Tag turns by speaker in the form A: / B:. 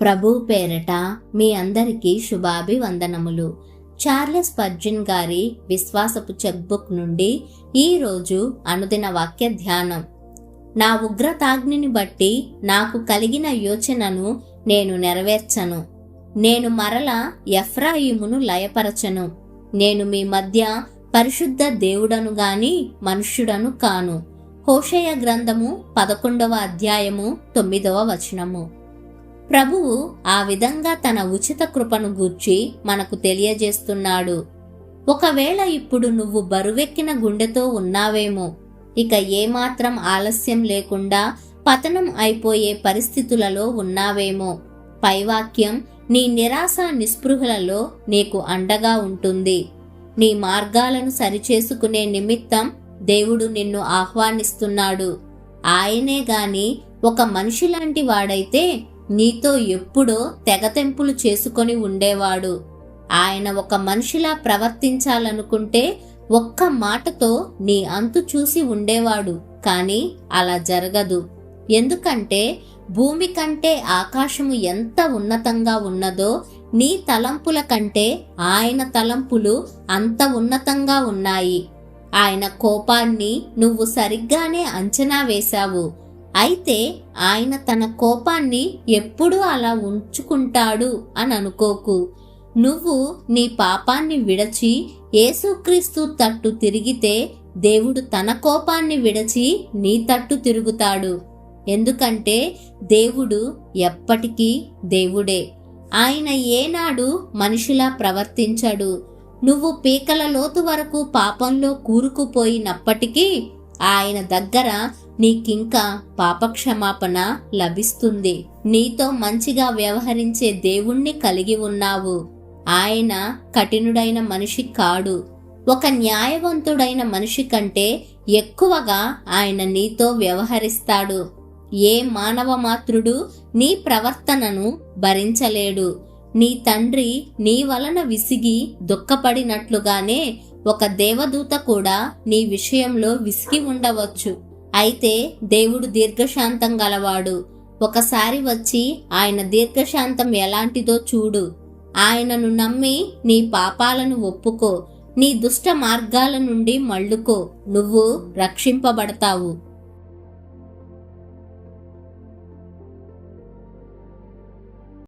A: ప్రభు పేరట మీ అందరికీ శుభాభివందనములు. చార్లెస్ పర్జిన్ గారి విశ్వాసపు చెక్బుక్ నుండి ఈరోజు అనుదిన వాక్య ధ్యానం. నా ఉగ్రతాగ్నిని బట్టి నాకు కలిగిన యోచనను నేను నెరవేర్చను. నేను మరల ఎఫ్రాయిమును లయపరచను. నేను మీ మధ్య పరిశుద్ధ దేవుడను గాని మనుష్యుడను కాను. హోషయ గ్రంథము పదకొండవ అధ్యాయము తొమ్మిదవ వచనము. ప్రభువు ఆ విధంగా తన ఉచిత కృపను గూర్చి మనకు తెలియజేస్తున్నాడు. ఒకవేళ ఇప్పుడు నువ్వు బరువెక్కిన గుండెతో ఉన్నావేమో ఇక ఏమాత్రం ఆలస్యం లేకుండా పతనం అయిపోయే పరిస్థితులలో ఉన్నావేమో. పైవాక్యం నీ నిరాశ నిస్పృహలలో నీకు అండగా ఉంటుంది. నీ మార్గాలను సరిచేసుకునే నిమిత్తం దేవుడు నిన్ను ఆహ్వానిస్తున్నాడు. ఆయనే గాని ఒక మనిషి లాంటి వాడైతే నీతో ఎప్పుడో తెగతెంపులు చేసుకొని ఉండేవాడు. ఆయన ఒక మనిషిలా ప్రవర్తించాలనుకుంటే ఒక్క మాటతో నీ అంతు చూసి ఉండేవాడు కానీ అలా జరగదు. ఎందుకంటే భూమి కంటే ఆకాశము ఎంత ఉన్నతంగా ఉన్నదో నీ తలంపుల కంటే ఆయన తలంపులు అంత ఉన్నతంగా ఉన్నాయి. ఆయన కోపాన్ని నువ్వు సరిగ్గానే అంచనా వేశావు. అయితే ఆయన తన కోపాన్ని ఎప్పుడూ అలా ఉంచుకుంటాడు అని అనుకోకు. నువ్వు నీ పాపాన్ని విడచి యేసుక్రీస్తు తట్టు తిరిగితే దేవుడు తన కోపాన్ని విడచి నీ తట్టు తిరుగుతాడు. ఎందుకంటే దేవుడు ఎప్పటికీ దేవుడే. ఆయన ఏనాడు మనిషిలా ప్రవర్తించడు. నువ్వు పీకల లోతు వరకు పాపంలో కూరుకుపోయినప్పటికీ ఆయన దగ్గర నీకింకా పాపక్షమాపణ లభిస్తుంది. నీతో మంచిగా వ్యవహరించే దేవుణ్ణి కలిగి ఉన్నావు. ఆయన కఠినుడైన మనిషి కాడు. ఒక న్యాయవంతుడైన మనిషి కంటే ఎక్కువగా ఆయన నీతో వ్యవహరిస్తాడు. ఏ మానవ మాతృడు నీ ప్రవర్తనను భరించలేడు. నీ తండ్రి నీ వలన విసిగి దుఃఖపడినట్లుగానే ఒక దేవదూత కూడా నీ విషయంలో విసిగి ఉండవచ్చు. అయితే దేవుడు దీర్ఘశాంతం గలవాడు. ఒకసారి వచ్చి ఆయన దీర్ఘశాంతం ఎలాంటిదో చూడు. ఆయనను నమ్మి నీ పాపాలను ఒప్పుకో. నీ దుష్ట మార్గాల నుండి మళ్ళుకో. నువ్వు రక్షింపబడతావు.